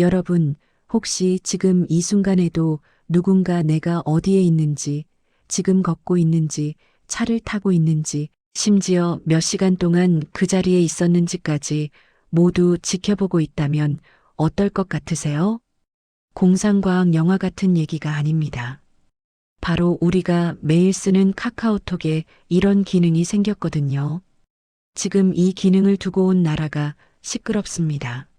여러분, 혹시 지금 이 순간에도 누군가 내가 어디에 있는지, 지금 걷고 있는지, 차를 타고 있는지, 심지어 몇 시간 동안 그 자리에 있었는지까지 모두 지켜보고 있다면 어떨 것 같으세요? 공상과학 영화 같은 얘기가 아닙니다. 바로 우리가 매일 쓰는 카카오톡에 이런 기능이 생겼거든요. 지금 이 기능을 두고 온 나라가 시끄럽습니다.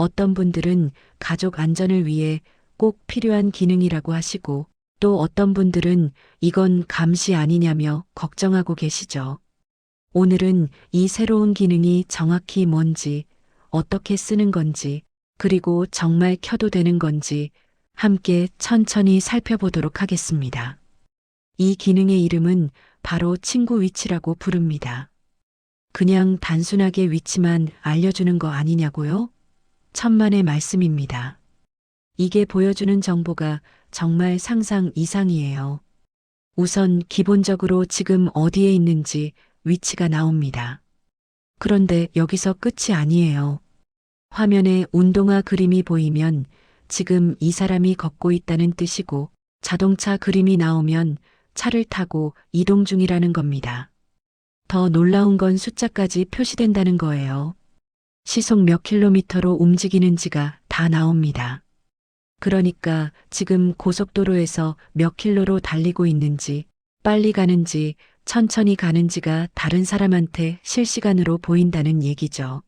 어떤 분들은 가족 안전을 위해 꼭 필요한 기능이라고 하시고 또 어떤 분들은 이건 감시 아니냐며 걱정하고 계시죠. 오늘은 이 새로운 기능이 정확히 뭔지, 어떻게 쓰는 건지, 그리고 정말 켜도 되는 건지 함께 천천히 살펴보도록 하겠습니다. 이 기능의 이름은 바로 친구 위치라고 부릅니다. 그냥 단순하게 위치만 알려주는 거 아니냐고요? 천만의 말씀입니다. 이게 보여주는 정보가 정말 상상 이상이에요. 우선 기본적으로 지금 어디에 있는지 위치가 나옵니다. 그런데 여기서 끝이 아니에요. 화면에 운동화 그림이 보이면 지금 이 사람이 걷고 있다는 뜻이고 자동차 그림이 나오면 차를 타고 이동 중이라는 겁니다. 더 놀라운 건 숫자까지 표시된다는 거예요. 시속 몇 킬로미터로 움직이는지가 다 나옵니다. 그러니까 지금 고속도로에서 몇 킬로로 달리고 있는지, 빨리 가는지, 천천히 가는지가 다른 사람한테 실시간으로 보인다는 얘기죠.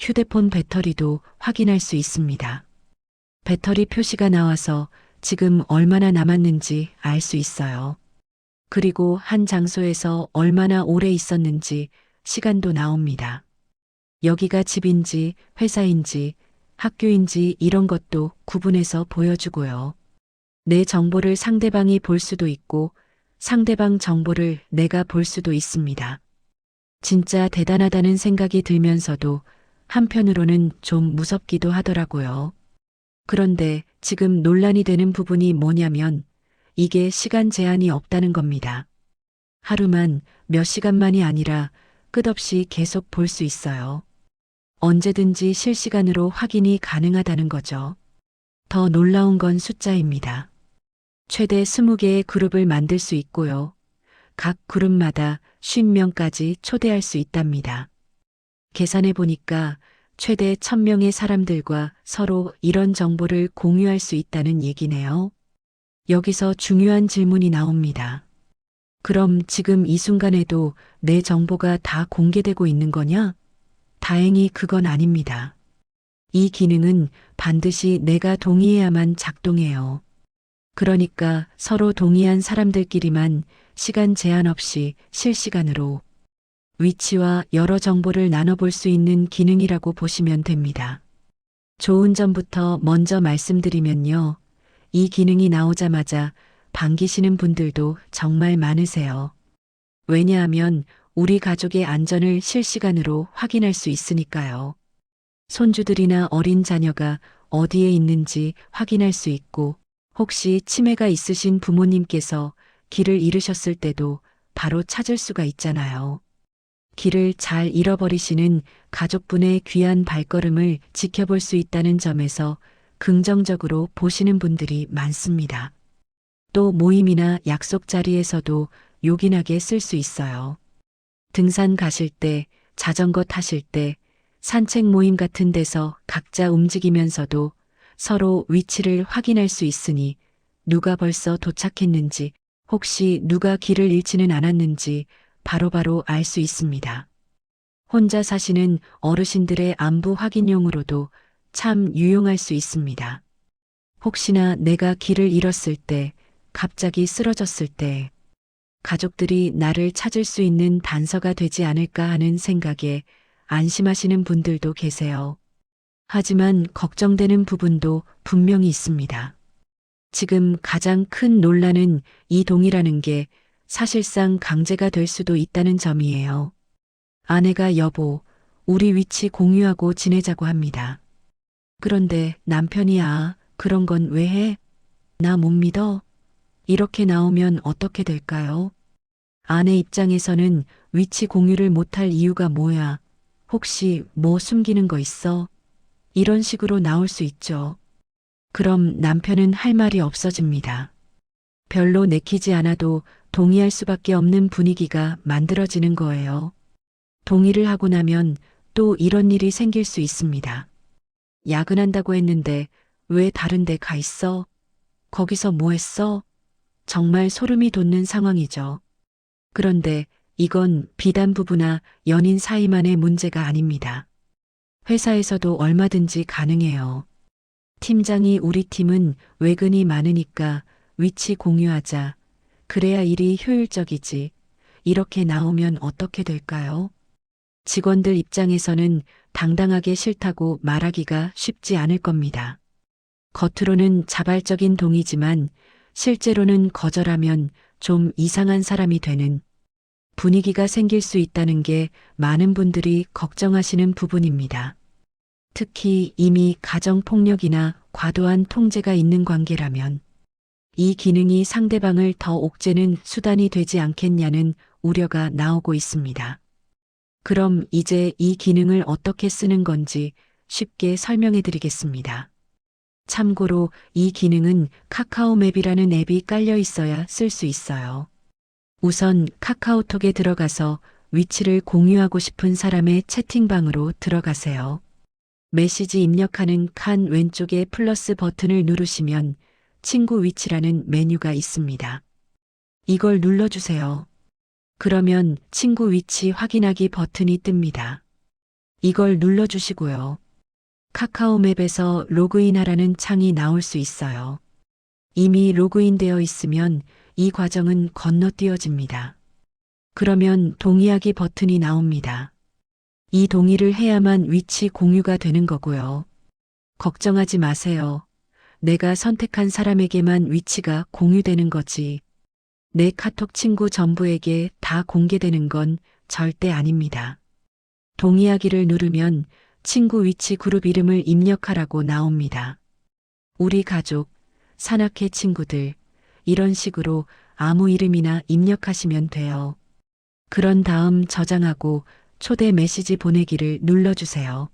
휴대폰 배터리도 확인할 수 있습니다. 배터리 표시가 나와서 지금 얼마나 남았는지 알 수 있어요. 그리고 한 장소에서 얼마나 오래 있었는지 시간도 나옵니다. 여기가 집인지 회사인지 학교인지 이런 것도 구분해서 보여주고요. 내 정보를 상대방이 볼 수도 있고 상대방 정보를 내가 볼 수도 있습니다. 진짜 대단하다는 생각이 들면서도 한편으로는 좀 무섭기도 하더라고요. 그런데 지금 논란이 되는 부분이 뭐냐면 이게 시간 제한이 없다는 겁니다. 하루만 몇 시간만이 아니라 끝없이 계속 볼 수 있어요. 언제든지 실시간으로 확인이 가능하다는 거죠. 더 놀라운 건 숫자입니다. 최대 20개의 그룹을 만들 수 있고요. 각 그룹마다 50명까지 초대할 수 있답니다. 계산해 보니까 최대 1000명의 사람들과 서로 이런 정보를 공유할 수 있다는 얘기네요. 여기서 중요한 질문이 나옵니다. 그럼 지금 이 순간에도 내 정보가 다 공개되고 있는 거냐? 다행히 그건 아닙니다. 이 기능은 반드시 내가 동의해야만 작동해요. 그러니까 서로 동의한 사람들끼리만 시간 제한 없이 실시간으로 위치와 여러 정보를 나눠볼 수 있는 기능이라고 보시면 됩니다. 좋은 점부터 먼저 말씀드리면요. 이 기능이 나오자마자 반기시는 분들도 정말 많으세요. 왜냐하면 우리 가족의 안전을 실시간으로 확인할 수 있으니까요. 손주들이나 어린 자녀가 어디에 있는지 확인할 수 있고 혹시 치매가 있으신 부모님께서 길을 잃으셨을 때도 바로 찾을 수가 있잖아요. 길을 잘 잃어버리시는 가족분의 귀한 발걸음을 지켜볼 수 있다는 점에서 긍정적으로 보시는 분들이 많습니다. 또 모임이나 약속 자리에서도 요긴하게 쓸 수 있어요. 등산 가실 때, 자전거 타실 때, 산책 모임 같은 데서 각자 움직이면서도 서로 위치를 확인할 수 있으니 누가 벌써 도착했는지 혹시 누가 길을 잃지는 않았는지 바로바로 알 수 있습니다. 혼자 사시는 어르신들의 안부 확인용으로도 참 유용할 수 있습니다. 혹시나 내가 길을 잃었을 때, 갑자기 쓰러졌을 때, 가족들이 나를 찾을 수 있는 단서가 되지 않을까 하는 생각에 안심하시는 분들도 계세요. 하지만 걱정되는 부분도 분명히 있습니다. 지금 가장 큰 논란은 이 동이라는 게 사실상 강제가 될 수도 있다는 점이에요. 아내가 여보, 우리 위치 공유하고 지내자고 합니다. 그런데 남편이 아, 그런 건 왜 해? 나 못 믿어? 이렇게 나오면 어떻게 될까요? 아내 입장에서는 위치 공유를 못할 이유가 뭐야? 혹시 뭐 숨기는 거 있어? 이런 식으로 나올 수 있죠. 그럼 남편은 할 말이 없어집니다. 별로 내키지 않아도 동의할 수밖에 없는 분위기가 만들어지는 거예요. 동의를 하고 나면 또 이런 일이 생길 수 있습니다. 야근한다고 했는데 왜 다른 데 가 있어? 거기서 뭐 했어? 정말 소름이 돋는 상황이죠. 그런데 이건 비단 부부나 연인 사이만의 문제가 아닙니다. 회사에서도 얼마든지 가능해요. 팀장이 우리 팀은 외근이 많으니까 위치 공유하자. 그래야 일이 효율적이지. 이렇게 나오면 어떻게 될까요? 직원들 입장에서는 당당하게 싫다고 말하기가 쉽지 않을 겁니다. 겉으로는 자발적인 동의지만 실제로는 거절하면 좀 이상한 사람이 되는 분위기가 생길 수 있다는 게 많은 분들이 걱정하시는 부분입니다. 특히 이미 가정폭력이나 과도한 통제가 있는 관계라면 이 기능이 상대방을 더 옥죄는 수단이 되지 않겠냐는 우려가 나오고 있습니다. 그럼 이제 이 기능을 어떻게 쓰는 건지 쉽게 설명해 드리겠습니다. 참고로 이 기능은 카카오맵이라는 앱이 깔려 있어야 쓸 수 있어요. 우선 카카오톡에 들어가서 위치를 공유하고 싶은 사람의 채팅방으로 들어가세요. 메시지 입력하는 칸 왼쪽에 플러스 버튼을 누르시면 친구 위치라는 메뉴가 있습니다. 이걸 눌러주세요. 그러면 친구 위치 확인하기 버튼이 뜹니다. 이걸 눌러주시고요. 카카오맵에서 로그인하라는 창이 나올 수 있어요. 이미 로그인되어 있으면 이 과정은 건너뛰어집니다. 그러면 동의하기 버튼이 나옵니다. 이 동의를 해야만 위치 공유가 되는 거고요. 걱정하지 마세요. 내가 선택한 사람에게만 위치가 공유되는 거지. 내 카톡 친구 전부에게 다 공개되는 건 절대 아닙니다. 동의하기를 누르면 친구 위치 그룹 이름을 입력하라고 나옵니다. 우리 가족, 산악회 친구들, 이런 식으로 아무 이름이나 입력하시면 돼요. 그런 다음 저장하고 초대 메시지 보내기를 눌러주세요.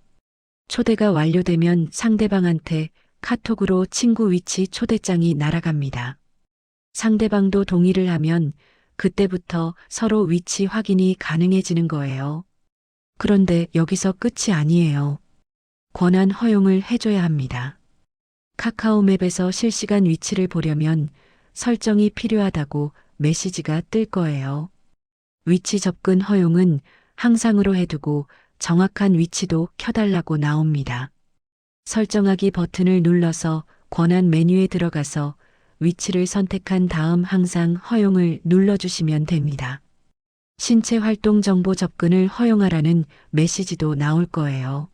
초대가 완료되면 상대방한테 카톡으로 친구 위치 초대장이 날아갑니다. 상대방도 동의를 하면 그때부터 서로 위치 확인이 가능해지는 거예요. 그런데 여기서 끝이 아니에요. 권한 허용을 해줘야 합니다. 카카오맵에서 실시간 위치를 보려면 설정이 필요하다고 메시지가 뜰 거예요. 위치 접근 허용은 항상으로 해두고 정확한 위치도 켜달라고 나옵니다. 설정하기 버튼을 눌러서 권한 메뉴에 들어가서 위치를 선택한 다음 항상 허용을 눌러주시면 됩니다. 신체 활동 정보 접근을 허용하라는 메시지도 나올 거예요.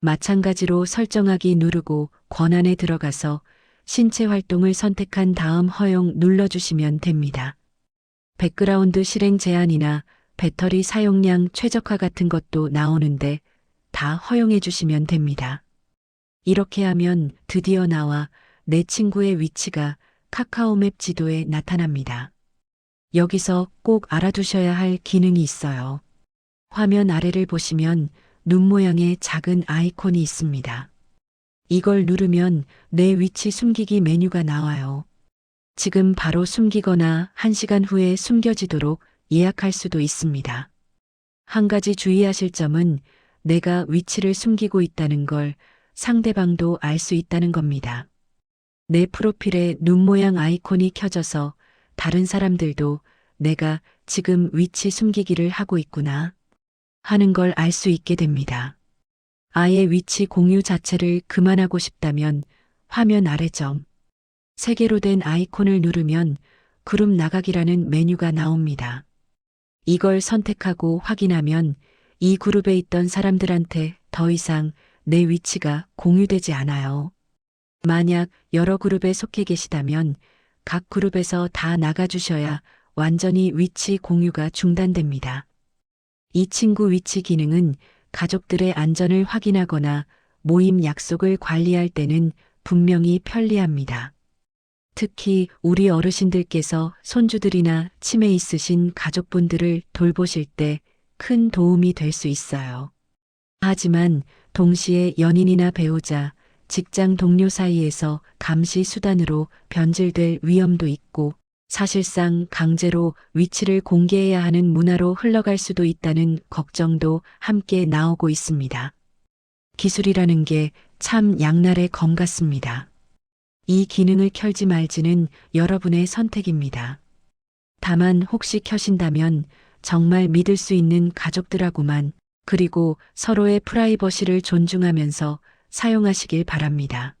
마찬가지로 설정하기 누르고 권한에 들어가서 신체 활동을 선택한 다음 허용 눌러주시면 됩니다. 백그라운드 실행 제한이나 배터리 사용량 최적화 같은 것도 나오는데 다 허용해 주시면 됩니다. 이렇게 하면 드디어 나와 내 친구의 위치가 카카오맵 지도에 나타납니다. 여기서 꼭 알아두셔야 할 기능이 있어요. 화면 아래를 보시면 눈 모양의 작은 아이콘이 있습니다. 이걸 누르면 내 위치 숨기기 메뉴가 나와요. 지금 바로 숨기거나 1시간 후에 숨겨지도록 예약할 수도 있습니다. 한 가지 주의하실 점은 내가 위치를 숨기고 있다는 걸 상대방도 알 수 있다는 겁니다. 내 프로필에 눈 모양 아이콘이 켜져서 다른 사람들도 내가 지금 위치 숨기기를 하고 있구나 하는 걸 알 수 있게 됩니다. 아예 위치 공유 자체를 그만하고 싶다면 화면 아래 점 세 개로 된 아이콘을 누르면 그룹 나가기라는 메뉴가 나옵니다. 이걸 선택하고 확인하면 이 그룹에 있던 사람들한테 더 이상 내 위치가 공유되지 않아요. 만약 여러 그룹에 속해 계시다면 각 그룹에서 다 나가주셔야 완전히 위치 공유가 중단됩니다. 이 친구 위치 기능은 가족들의 안전을 확인하거나 모임 약속을 관리할 때는 분명히 편리합니다. 특히 우리 어르신들께서 손주들이나 치매 있으신 가족분들을 돌보실 때 큰 도움이 될 수 있어요. 하지만 동시에 연인이나 배우자, 직장 동료 사이에서 감시 수단으로 변질될 위험도 있고 사실상 강제로 위치를 공개해야 하는 문화로 흘러갈 수도 있다는 걱정도 함께 나오고 있습니다. 기술이라는 게 참 양날의 검 같습니다. 이 기능을 켤지 말지는 여러분의 선택입니다. 다만 혹시 켜신다면 정말 믿을 수 있는 가족들하고만 그리고 서로의 프라이버시를 존중하면서 사용하시길 바랍니다.